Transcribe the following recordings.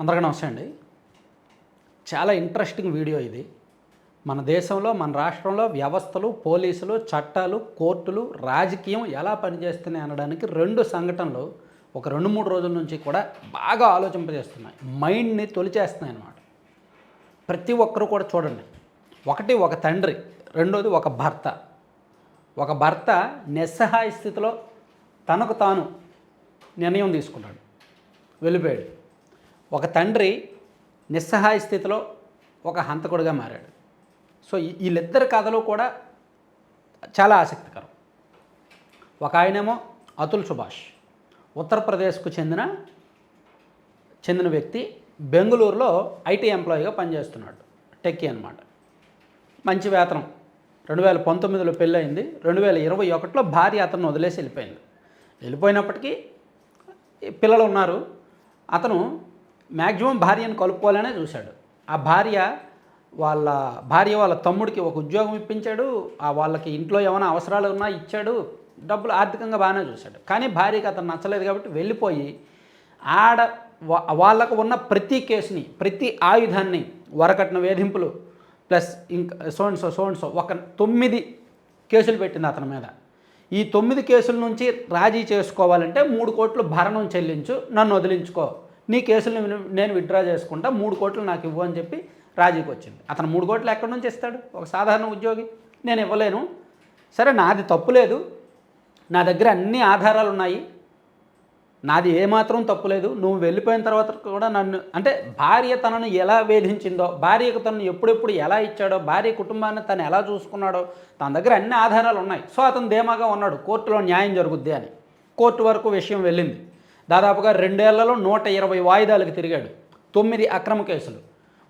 అందరికీ నమస్తే అండి. చాలా ఇంట్రెస్టింగ్ వీడియో ఇది. మన దేశంలో మన రాష్ట్రంలో వ్యవస్థలు పోలీసులు చట్టాలు కోర్టులు రాజకీయం ఎలా పనిచేస్తున్నాయి అనడానికి రెండు సంఘటనలు ఒక రెండు మూడు రోజుల నుంచి కూడా బాగా ఆలోచింపజేస్తున్నాయి. మైండ్ని తొలిచేస్తున్నాయి అన్నమాట. ప్రతి ఒక్కరు కూడా చూడండి. ఒకటి ఒక తండ్రి రెండోది ఒక భర్త. ఒక భర్త నిస్సహాయ స్థితిలో తనకు తాను నిర్ణయం తీసుకున్నాడు వెళ్ళిపోయాడు. ఒక తండ్రి నిస్సహాయ స్థితిలో ఒక హంతకుడిగా మారాడు. సో ఈ- వీళ్ళిద్దరి కథలు కూడా చాలా ఆసక్తికరం. ఒక ఆయనేమో అతుల్ సుభాష్ ఉత్తరప్రదేశ్కు చెందిన చెందిన వ్యక్తి బెంగళూరులో ఐటీ ఎంప్లాయీగా పనిచేస్తున్నాడు. టెక్కీ అనమాట మంచి వేతనం. రెండు వేల పంతొమ్మిదిలో పెళ్ళయింది. రెండు వేల ఇరవై ఒకటిలో భార్య అతను వదిలేసి వెళ్ళిపోయింది. వెళ్ళిపోయినప్పటికీ పిల్లలు ఉన్నారు అతను మ్యాక్సిమం భార్యను కలుపుకోవాలనే చూశాడు. ఆ భార్య వాళ్ళ భార్య వాళ్ళ తమ్ముడికి ఒక ఉద్యోగం ఇప్పించాడు ఆ వాళ్ళకి ఇంట్లో ఏమైనా అవసరాలు ఉన్నా ఇచ్చాడు డబ్బులు ఆర్థికంగా బాగానే చూశాడు. కానీ భార్యకి అతను నచ్చలేదు కాబట్టి వెళ్ళిపోయి ఆడ వా- వాళ్ళకు ఉన్న ప్రతి కేసుని ప్రతి ఆయుధాన్ని వరకట్న వేధింపులు ప్లస్ ఇంకా సోన్సో సోన్సో ఒక తొమ్మిది కేసులు పెట్టింది అతని మీద. ఈ తొమ్మిది కేసుల నుంచి రాజీ చేసుకోవాలంటే మూడు కోట్లు భరణం చెల్లించు నన్ను వదిలించుకో. నీ కేసులు నేను విత్డ్రా చేసుకుంటా మూడు కోట్లు నాకు ఇవ్వు అని చెప్పి రాజీకి వచ్చింది. అతను మూడు కోట్లు ఎక్కడి నుంచి ఇస్తాడు? ఒక సాధారణ ఉద్యోగి. నేను ఇవ్వలేను. సరే నాది తప్పు లేదు. నా దగ్గర అన్ని ఆధారాలు ఉన్నాయి. నాది ఏమాత్రం తప్పులేదు నువ్వు వెళ్ళిపోయిన తర్వాత కూడా నన్ను అంటే భార్య తనను ఎలా వేధించిందో భార్యకు తనను ఎప్పుడెప్పుడు ఎలా ఇచ్చాడో భార్య కుటుంబాన్ని తను ఎలా చూసుకున్నాడో తన దగ్గర అన్ని ఆధారాలు ఉన్నాయి. సో అతను ధీమాగా ఉన్నాడు. కోర్టులో న్యాయం జరుగుద్ది అని. కోర్టు వరకు విషయం వెళ్ళింది. దాదాపుగా రెండేళ్ళలో నూట ఇరవై వాయిదాలకు తిరిగాడు. తొమ్మిది అక్రమ కేసులు.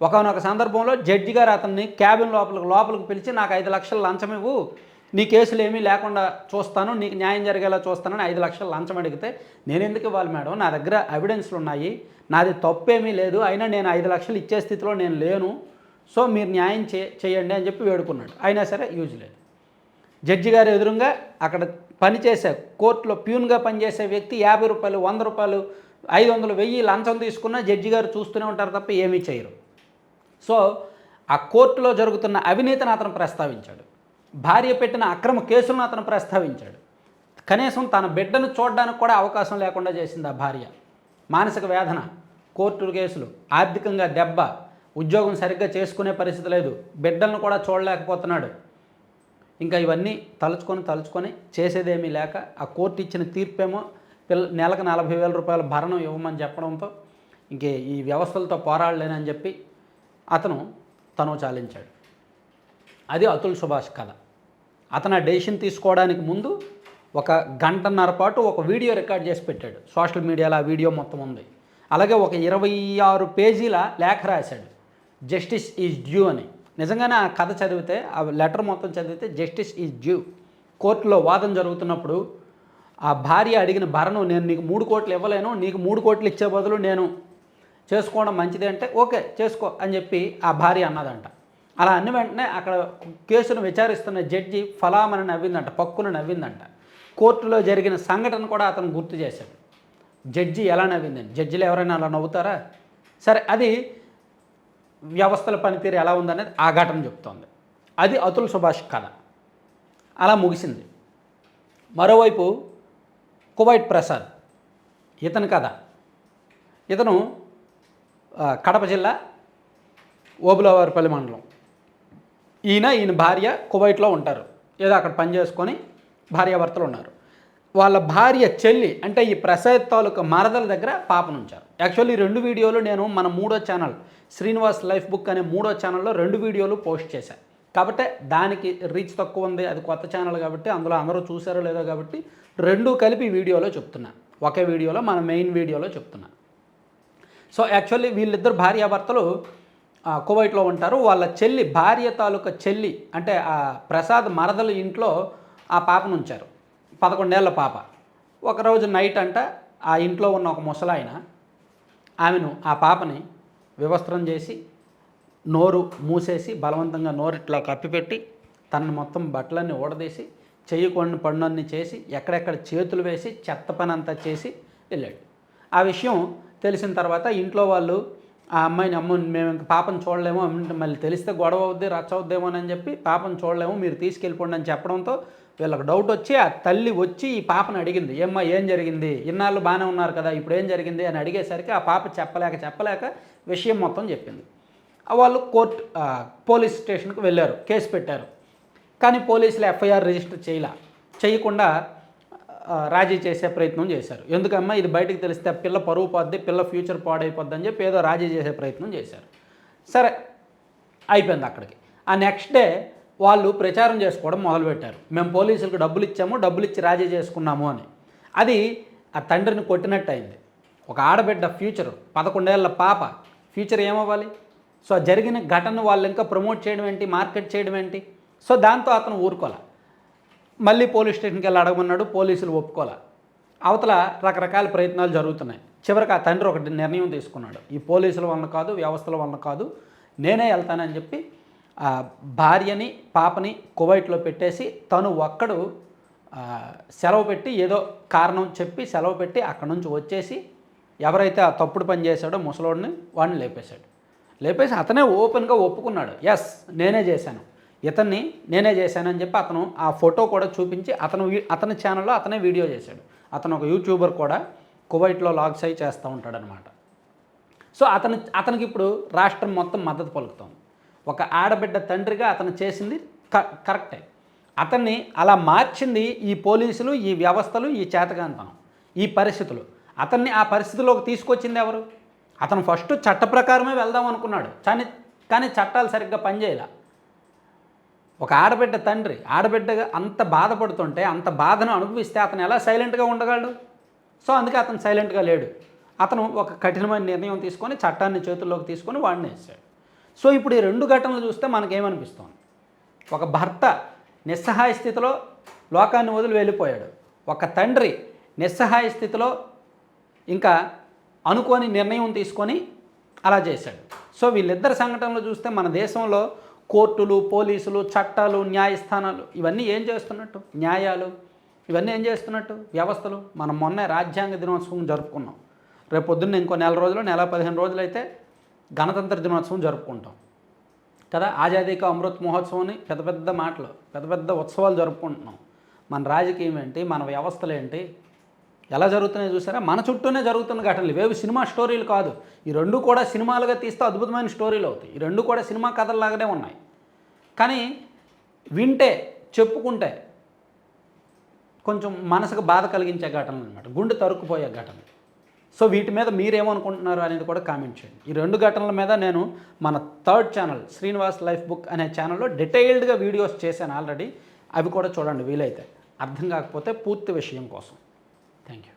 ఒకనొక సందర్భంలో జడ్జి గారు అతన్ని క్యాబిన్ లోపలికి లోపలికి పిలిచి నాకు ఐదు లక్షలు లంచం ఇవ్వు. నీ కేసులు ఏమీ లేకుండా చూస్తాను. నీకు న్యాయం జరిగేలా చూస్తానని ఐదు లక్షలు లంచం అడిగితే నేను ఎందుకు ఇవ్వాలి మేడం? నా దగ్గర ఎవిడెన్స్లు ఉన్నాయి. నాది తప్పేమీ లేదు. అయినా నేను ఐదు లక్షలు ఇచ్చే స్థితిలో నేను లేను. సో మీరు న్యాయం చే చేయండి అని చెప్పి వేడుకున్నాడు. అయినా సరే యూజ్ లేదు. జడ్జి గారు ఎదురుగా అక్కడ పనిచేసే కోర్టులో ప్యూన్గా పనిచేసే వ్యక్తి యాభై రూపాయలు వంద రూపాయలు ఐదు వందలు వెయ్యి లంచం తీసుకున్నా జడ్జి గారు చూస్తూనే ఉంటారు తప్ప ఏమీ చేయరు. సో ఆ కోర్టులో జరుగుతున్న అవినీతిని అతను ప్రస్తావించాడు. భార్య పెట్టిన అక్రమ కేసులను అతను ప్రస్తావించాడు. కనీసం తన బిడ్డను చూడడానికి కూడా అవకాశం లేకుండా చేసింది ఆ భార్య. మానసిక వేదన కోర్టు కేసులు ఆర్థికంగా దెబ్బ ఉద్యోగం సరిగ్గా చేసుకునే పరిస్థితి లేదు. బిడ్డలను కూడా చూడలేకపోతున్నాడు. ఇంకా ఇవన్నీ తలుచుకొని తలుచుకొని చేసేదేమీ లేక ఆ కోర్టు ఇచ్చిన తీర్పేమో పిల్ల నెలకు నలభై వేల రూపాయల భరణం ఇవ్వమని చెప్పడంతో ఇంకే ఈ వ్యవస్థలతో పోరాడలేనని చెప్పి అతను తను చాలించాడు. అది అతుల్ సుభాష్ కథ. అతను ఆ డెసిషన్ తీసుకోవడానికి ముందు ఒక గంటన్నర పాటు ఒక వీడియో రికార్డ్ చేసి పెట్టాడు. సోషల్ మీడియాలో ఆ వీడియో మొత్తం ఉంది. అలాగే ఒక ఇరవై ఆరు పేజీల లేఖ రాశాడు. జస్టిస్ ఈజ్ డ్యూ అని. నిజంగానే ఆ కథ చదివితే ఆ లెటర్ మొత్తం చదివితే జస్టిస్ ఈజ్ డ్యూ. కోర్టులో వాదన జరుగుతున్నప్పుడు ఆ భార్య అడిగిన భరణం నేను నీకు మూడు కోట్లు ఇవ్వలేను నీకు మూడు కోట్లు ఇచ్చే బదులు నేను చేసుకోవడం మంచిది అంటే ఓకే చేసుకో అని చెప్పి ఆ భార్య అన్నదంట. అలా అన్ని వెంటనే అక్కడ కేసును విచారిస్తున్న జడ్జి ఫలామని నవ్విందంట పక్కును నవ్విందంట. కోర్టులో జరిగిన సంఘటన కూడా అతను గుర్తు చేశాడు. జడ్జి ఎలా నవ్విందండి? జడ్జిలు ఎవరైనా అలా నవ్వుతారా? సరే అది వ్యవస్థల పనితీరు ఎలా ఉందనేది ఆ ఘటన చెప్తోంది. అది అతుల్ సుభాష్ కథ. అలా ముగిసింది. మరోవైపు కువైట్ ప్రసాద్ ఇతని కథ. ఇతను కడప జిల్లా ఓబులవారిపల్లి మండలం. ఈయన ఈయన భార్య కువైట్లో ఉంటారు. ఏదో అక్కడ పని చేసుకొని భార్యాభర్తలు ఉన్నారు. వాళ్ళ భార్య చెల్లి అంటే ఈ ప్రసాద్ తాలూకా మరదల దగ్గర పాపనుంచారు. యాక్చువల్లీ రెండు వీడియోలు నేను మన మూడో ఛానల్ శ్రీనివాస్ లైఫ్ బుక్ అనే మూడో ఛానల్లో రెండు వీడియోలు పోస్ట్ చేశాను కాబట్టి దానికి రీచ్ తక్కువ ఉంది అది కొత్త ఛానల్ కాబట్టి అందులో అందరూ చూసారో లేదో కాబట్టి రెండు కలిపి వీడియోలో చెప్తున్నా. ఒకే వీడియోలో మన మెయిన్ వీడియోలో చెప్తున్నా. సో యాక్చువల్లీ వీళ్ళిద్దరు భార్యాభర్తలు కువైట్లో ఉంటారు. వాళ్ళ చెల్లి భార్య తాలూకా చెల్లి అంటే ఆ ప్రసాద్ మరదలు ఇంట్లో ఆ పాపను ఉంచారు. పదకొండేళ్ళ పాప. ఒకరోజు నైట్ అంట ఆ ఇంట్లో ఉన్న ఒక ముసలాయన ఆమెను ఆ పాపని వివస్త్రం చేసి నోరు మూసేసి బలవంతంగా నోరు ఇట్లా కప్పిపెట్టి తనను మొత్తం బట్టలన్నీ ఊడదీసి చెయ్యి కొన్ని పనులన్నీ చేసి ఎక్కడెక్కడ చేతులు వేసి చెత్త పని అంతా చేసి వెళ్ళాడు. ఆ విషయం తెలిసిన తర్వాత ఇంట్లో వాళ్ళు ఆ అమ్మాయిని అమ్మ మేము ఇంక పాపను చూడలేము మళ్ళీ తెలిస్తే గొడవ అవుద్ది రచ్చ అవుద్దేమో అని చెప్పి పాపను చూడలేము మీరు తీసుకెళ్ళిపోండి అని చెప్పడంతో వీళ్ళకి డౌట్ వచ్చి ఆ తల్లి వచ్చి ఈ పాపను అడిగింది. ఏమ్మా ఏం జరిగింది? ఇన్నాళ్ళు బాగానే ఉన్నారు కదా ఇప్పుడు ఏం జరిగింది? అని అడిగేసరికి ఆ పాప చెప్పలేక చెప్పలేక విషయం మొత్తం చెప్పింది. వాళ్ళు కోర్ట్ పోలీస్ స్టేషన్కి వెళ్ళారు కేసు పెట్టారు. కానీ పోలీసులు ఎఫ్ఐఆర్ రిజిస్టర్ చేయలే చేయకుండా రాజీ చేసే ప్రయత్నం చేశారు. ఎందుకమ్మా ఇది బయటకు తెలిస్తే పిల్ల పరువు పోద్ది పిల్ల ఫ్యూచర్ పాడైపోద్ది అని చెప్పి ఏదో రాజీ చేసే ప్రయత్నం చేశారు. సరే అయిపోయింది అక్కడికి. ఆ నెక్స్ట్ డే వాళ్ళు ప్రచారం చేసుకోవడం మొదలుపెట్టారు. మేము పోలీసులకు డబ్బులు ఇచ్చాము డబ్బులు ఇచ్చి రాజీ చేసుకున్నాము అని. అది ఆ తండ్రిని కొట్టినట్టు అయింది ఒక ఆడబిడ్డ ఫ్యూచర్ పదకొండేళ్ళ పాప ఫ్యూచర్ ఏమవ్వాలి? సో జరిగిన ఘటన వాళ్ళు ఇంకా ప్రమోట్ చేయడం ఏంటి మార్కెట్ చేయడం ఏంటి? సో దాంతో అతను ఊరుకోలే. మళ్ళీ పోలీస్ స్టేషన్కి వెళ్ళి అడగమన్నాడు పోలీసులు ఒప్పుకోలే. అవతల రకరకాల ప్రయత్నాలు జరుగుతున్నాయి. చివరికి ఆ తండ్రి ఒకటి నిర్ణయం తీసుకున్నాడు. ఈ పోలీసుల వలన కాదు వ్యవస్థల వలన కాదు నేనే వెళ్తానని చెప్పి భార్యని పాపని కువైట్లో పెట్టేసి తను ఒక్కడు సెలవు పెట్టి ఏదో కారణం చెప్పి సెలవు పెట్టి అక్కడి నుంచి వచ్చేసి ఎవరైతే ఆ తప్పుడు పని చేశాడో ముసలోడిని వాడిని లేపేశాడు. లేపేసి అతనే ఓపెన్గా ఒప్పుకున్నాడు. ఎస్ నేనే చేశాను. ఇతన్ని నేనే చేశానని చెప్పి అతను ఆ ఫోటో కూడా చూపించి అతను అతని ఛానల్లో అతనే వీడియో చేశాడు. అతను ఒక యూట్యూబర్ కూడా కువైట్లో లాగ్స్ అయి చేస్తూ ఉంటాడనమాట సో అతను అతనికి ఇప్పుడు రాష్ట్రం మొత్తం మద్దతు పలుకుతోంది. ఒక ఆడబిడ్డ తండ్రిగా అతను చేసింది క కరెక్టే. అతన్ని అలా మార్చింది ఈ పోలీసులు ఈ వ్యవస్థలు ఈ చేతకాంతనం ఈ పరిస్థితులు. అతన్ని ఆ పరిస్థితిలోకి తీసుకొచ్చింది ఎవరు? అతను ఫస్ట్ చట్ట ప్రకారమే వెళ్దాం అనుకున్నాడు. కానీ కానీ చట్టాలు సరిగ్గా పనిచేయాల. ఒక ఆడబిడ్డ తండ్రి ఆడబిడ్డగా అంత బాధపడుతుంటే అంత బాధను అనుభవిస్తే అతను ఎలా సైలెంట్గా ఉండగలడు? సో అందుకే అతను సైలెంట్గా లేడు. అతను ఒక కఠినమైన నిర్ణయం తీసుకొని చట్టాన్ని చేతుల్లోకి తీసుకొని వాడిని వేసాడు. సో ఇప్పుడు ఈ రెండు ఘటనలు చూస్తే మనకేమనిపిస్తుంది? ఒక భర్త నిస్సహాయ స్థితిలో లోకాన్ని వదిలి వెళ్ళిపోయాడు. ఒక తండ్రి నిస్సహాయ స్థితిలో ఇంకా అనుకోని నిర్ణయం తీసుకొని అలా చేశాడు. సో వీళ్ళిద్దరి సంఘటనలు చూస్తే మన దేశంలో కోర్టులు పోలీసులు చట్టాలు న్యాయస్థానాలు ఇవన్నీ ఏం చేస్తున్నట్టు? న్యాయాలు ఇవన్నీ ఏం చేస్తున్నట్టు? వ్యవస్థలు. మనం మొన్న రాజ్యాంగ దినోత్సవం జరుపుకున్నాం. రేపు పొద్దున్న ఇంకో నెల రోజులు నెల పదిహేను రోజులు అయితే గణతంత్ర దినోత్సవం జరుపుకుంటాం. కదా? ఆజాదీ అమృత్ మహోత్సవం అని పెద్ద పెద్ద మాటలు పెద్ద పెద్ద ఉత్సవాలు జరుపుకుంటున్నాం. మన రాజకీయం ఏంటి? మన వ్యవస్థలు ఏంటి? ఎలా జరుగుతున్నాయో చూసారా? మన చుట్టూనే జరుగుతున్న ఘటనలు. ఇవేవి సినిమా స్టోరీలు కాదు. ఈ రెండు కూడా సినిమాలుగా తీస్తే అద్భుతమైన స్టోరీలు అవుతాయి. ఈ రెండు కూడా సినిమా కథల్లాగానే ఉన్నాయి. కానీ వింటే చెప్పుకుంటే కొంచెం మనసుకు బాధ కలిగించే ఘటనలు అనమాట గుండె తరుక్కుపోయే ఘటనలు. సో వీటి మీద మీరేమనుకుంటున్నారు అనేది కూడా కామెంట్ చేయండి. ఈ రెండు ఘటనల మీద నేను మన third channel Srinivas life book అనే ఛానల్లో డీటెయిల్డ్గా వీడియోస్ చేశాను ఆల్రెడీ. అవి కూడా చూడండి వీలైతే. అర్థం కాకపోతే పూర్తి విషయం కోసం. Thank you